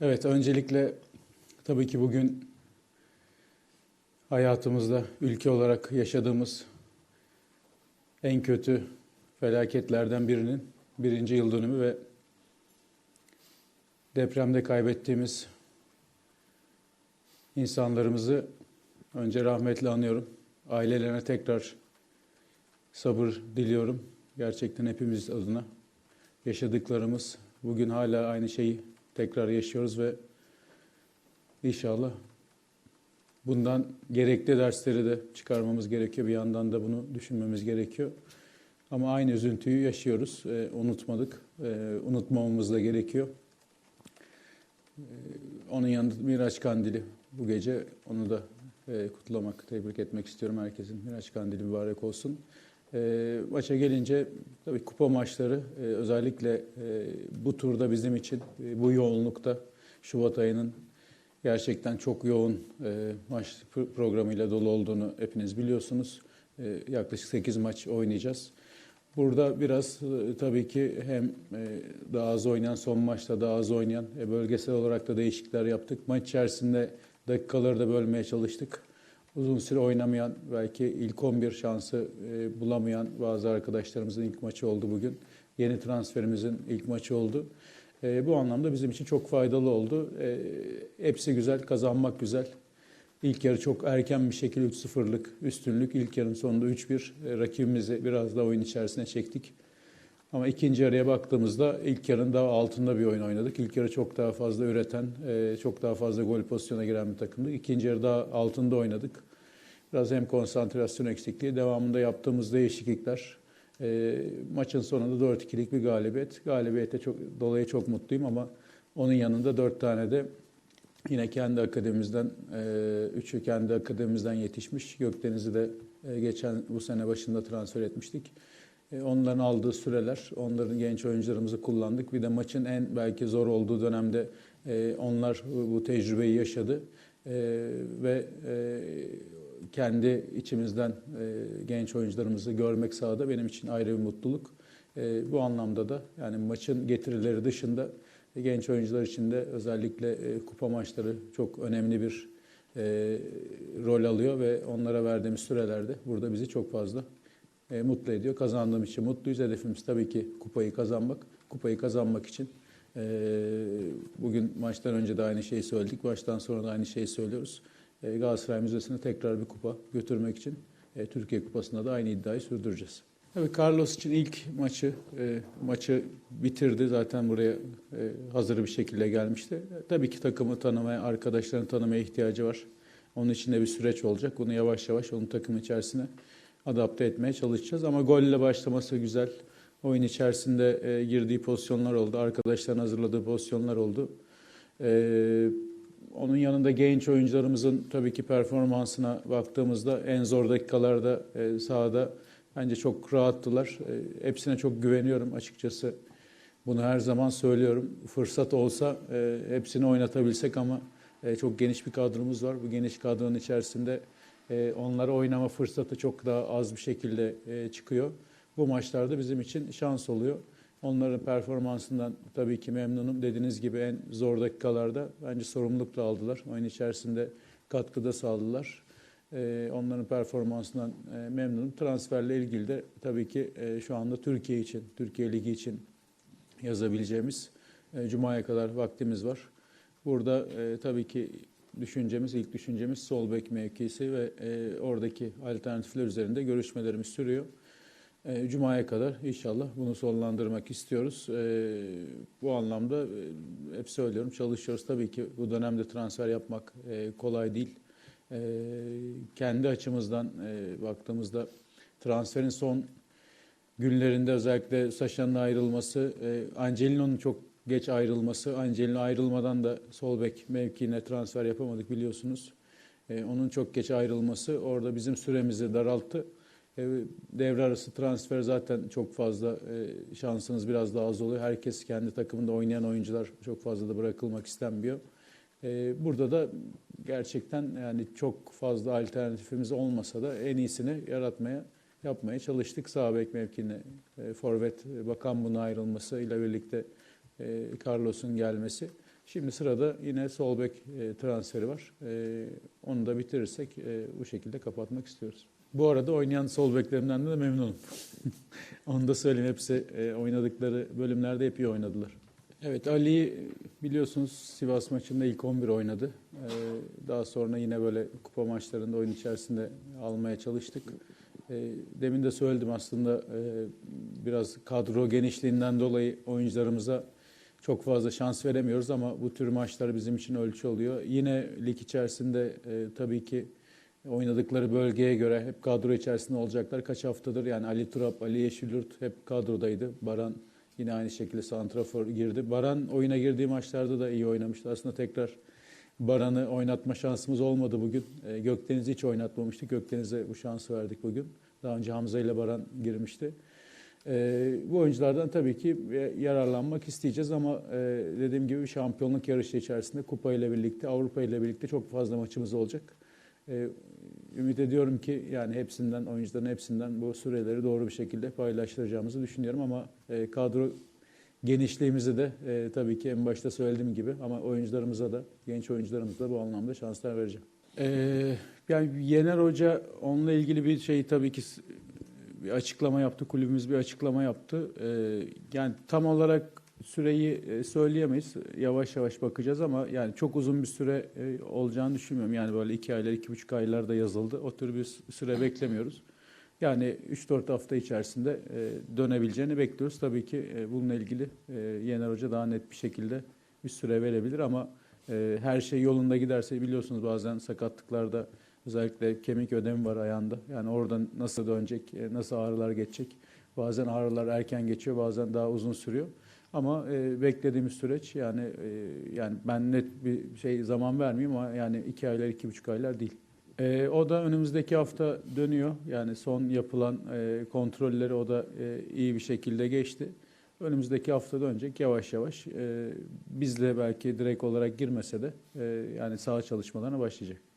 Evet, öncelikle tabii ki bugün hayatımızda ülke olarak yaşadığımız en kötü felaketlerden birinin birinci yıl dönümü ve depremde kaybettiğimiz insanlarımızı önce rahmetle anıyorum. Ailelerine tekrar sabır diliyorum. Gerçekten hepimiz adına yaşadıklarımız bugün hala aynı şeyi tekrar yaşıyoruz ve inşallah bundan gerekli dersleri de çıkarmamız gerekiyor. Bir yandan da bunu düşünmemiz gerekiyor. Ama aynı üzüntüyü yaşıyoruz. Ee, unutmadık. Ee, unutmamamız da gerekiyor. Ee, onun yanında Miraç Kandili bu gece onu da e, kutlamak, tebrik etmek istiyorum herkesin. Miraç Kandili mübarek olsun. E, maça gelince tabii kupa maçları e, özellikle e, bu turda bizim için e, bu yoğunlukta Şubat ayının gerçekten çok yoğun e, maç pr- programıyla dolu olduğunu hepiniz biliyorsunuz. E, yaklaşık 8 maç oynayacağız. Burada biraz e, tabii ki hem e, daha az oynayan, son maçta daha az oynayan, e, bölgesel olarak da değişiklikler yaptık. Maç içerisinde dakikaları da bölmeye çalıştık. Uzun süre oynamayan, belki ilk 11 şansı e, bulamayan bazı arkadaşlarımızın ilk maçı oldu bugün. Yeni transferimizin ilk maçı oldu. E, bu anlamda bizim için çok faydalı oldu. E, hepsi güzel, kazanmak güzel. İlk yarı çok erken bir şekilde 3-0'lık üstünlük. İlk yarının sonunda 3-1 e, rakibimizi biraz da oyun içerisine çektik. Ama ikinci yarıya baktığımızda ilk yarının daha altında bir oyun oynadık. İlk yarı çok daha fazla üreten, e, çok daha fazla gol pozisyona giren bir takımdı. İkinci yarı daha altında oynadık. Biraz hem konsantrasyon eksikliği, devamında yaptığımız değişiklikler. E, maçın sonunda 4-2'lik bir galibiyet. Galibiyete çok, dolayı çok mutluyum ama onun yanında 4 tane de Yine kendi akademimizden, e, üçü kendi akademimizden yetişmiş. Gökdeniz'i de e, geçen bu sene başında transfer etmiştik. E, onların aldığı süreler, onların genç oyuncularımızı kullandık. Bir de maçın en belki zor olduğu dönemde e, onlar bu bu tecrübeyi yaşadı. E, ve e, kendi içimizden e, genç oyuncularımızı görmek sahada benim için ayrı bir mutluluk. E, bu anlamda da yani maçın getirileri dışında genç oyuncular için de özellikle e, kupa maçları çok önemli bir e, rol alıyor ve onlara verdiğimiz sürelerde burada bizi çok fazla e, mutlu ediyor. Kazandığım için mutluyuz. Hedefimiz tabii ki kupayı kazanmak. Kupayı kazanmak için e, bugün maçtan önce de aynı şeyi söyledik. Maçtan sonra da aynı şeyi söylüyoruz. E, Galatasaray Müzesi'ne tekrar bir kupa götürmek için e, Türkiye Kupası'nda da aynı iddiayı sürdüreceğiz. Tabii Carlos için ilk maçı e, maçı bitirdi. Zaten buraya hazır bir şekilde gelmişti. Tabii ki takımı tanımaya, arkadaşlarını tanımaya ihtiyacı var. Onun için de bir süreç olacak. Bunu yavaş yavaş onun takım içerisine adapte etmeye çalışacağız. Ama golle başlaması güzel. Oyun içerisinde girdiği pozisyonlar oldu. Arkadaşların hazırladığı pozisyonlar oldu. E, onun yanında genç oyuncularımızın tabii ki performansına baktığımızda en zor dakikalarda e, sahada Bence çok rahattılar. E, hepsine çok güveniyorum açıkçası. Bunu her zaman söylüyorum. Fırsat olsa e, hepsini oynatabilsek ama e, çok geniş bir kadromuz var. Bu geniş kadronun içerisinde e, onlara oynama fırsatı çok daha az bir şekilde e, çıkıyor. Bu maçlarda bizim için şans oluyor. Onların performansından tabii ki memnunum. Dediğiniz gibi en zor dakikalarda bence sorumluluk da aldılar. Oyun içerisinde katkıda sağladılar. Ee, onların performansından e, memnunum. Transferle ilgili de tabii ki e, şu anda Türkiye için, Türkiye Ligi için yazabileceğimiz e, Cuma'ya kadar vaktimiz var. Burada tabii ki düşüncemiz, ilk düşüncemiz sol bek mevkisi ve oradaki alternatifler üzerinde görüşmelerimiz sürüyor. Cuma'ya kadar inşallah bunu sonlandırmak istiyoruz. Bu anlamda hep söylüyorum çalışıyoruz. Tabii ki bu dönemde transfer yapmak kolay değil. E, kendi açımızdan e, baktığımızda transferin son günlerinde özellikle Saşa'nın ayrılması, e, Angelino'nun çok geç ayrılması, Angelino ayrılmadan da sol bek mevkiine transfer yapamadık biliyorsunuz. E, onun çok geç ayrılması orada bizim süremizi daralttı. E, devre arası transfer zaten çok fazla e, şansınız biraz daha az oluyor. Herkes kendi takımında oynayan oyuncular çok fazla da bırakılmak istenmiyor. E, burada da gerçekten yani çok fazla alternatifimiz olmasa da en iyisini yaratmaya yapmaya çalıştık. Sağ bek mevkine forvet bakan buna ayrılması ile birlikte Carlos'un gelmesi. Şimdi sırada yine sol bek transferi var. Onu da bitirirsek bu şekilde kapatmak istiyoruz. Bu arada oynayan sol beklerimden de memnunum. onu da söyleyeyim. Hepsi e, oynadıkları bölümlerde hep iyi oynadılar. Evet Ali biliyorsunuz Sivas maçında ilk 11 oynadı. E, daha sonra yine böyle kupa maçlarında oyun içerisinde almaya çalıştık. E, demin de söyledim aslında biraz kadro genişliğinden dolayı oyuncularımıza çok fazla şans veremiyoruz ama bu tür maçlar bizim için ölçü oluyor. Yine lig içerisinde tabii ki oynadıkları bölgeye göre hep kadro içerisinde olacaklar. Kaç haftadır yani Ali Turap, Ali Yeşilyurt hep kadrodaydı. Baran yine aynı şekilde santrafor girdi. Baran oyuna girdiği maçlarda da iyi oynamıştı. Aslında tekrar Baran'ı oynatma şansımız olmadı bugün. E, Gökdeniz'i hiç oynatmamıştık. Gökdeniz'e bu şansı verdik bugün. Daha önce Hamza ile Baran girmişti. E, bu oyunculardan tabii ki yararlanmak isteyeceğiz ama e, dediğim gibi şampiyonluk yarışı içerisinde Kupa ile birlikte, Avrupa ile birlikte çok fazla maçımız olacak. E, ümit ediyorum ki yani hepsinden, oyuncuların hepsinden bu süreleri doğru bir şekilde paylaştıracağımızı düşünüyorum ama e, kadro genişliğimizi de e, tabii ki en başta söylediğim gibi ama oyuncularımıza da, genç oyuncularımıza da bu anlamda şanslar vereceğim. E, yani Yener Hoca onunla ilgili bir şey tabii ki bir açıklama yaptı, kulübümüz bir açıklama yaptı. Ee, yani tam olarak süreyi e, söyleyemeyiz. Yavaş yavaş bakacağız ama yani çok uzun bir süre e, olacağını düşünmüyorum. Yani böyle iki aylar, iki buçuk aylarda yazıldı. O tür bir süre beklemiyoruz. Yani 3-4 hafta içerisinde e, dönebileceğini bekliyoruz. Tabii ki bununla ilgili Yener Hoca daha net bir şekilde bir süre verebilir ama her şey yolunda giderse biliyorsunuz bazen sakatlıklarda Özellikle kemik ödemi var ayağında. Yani oradan nasıl dönecek, nasıl ağrılar geçecek. Bazen ağrılar erken geçiyor, bazen daha uzun sürüyor. Ama e, beklediğimiz süreç yani e, yani ben net bir şey zaman vermeyeyim ama yani iki aylar, iki buçuk aylar değil. E, o da önümüzdeki hafta dönüyor. Yani son yapılan e, kontrolleri o da e, iyi bir şekilde geçti. Önümüzdeki hafta dönecek yavaş yavaş. E, bizle belki direkt olarak girmese de e, yani sağ çalışmalarına başlayacak.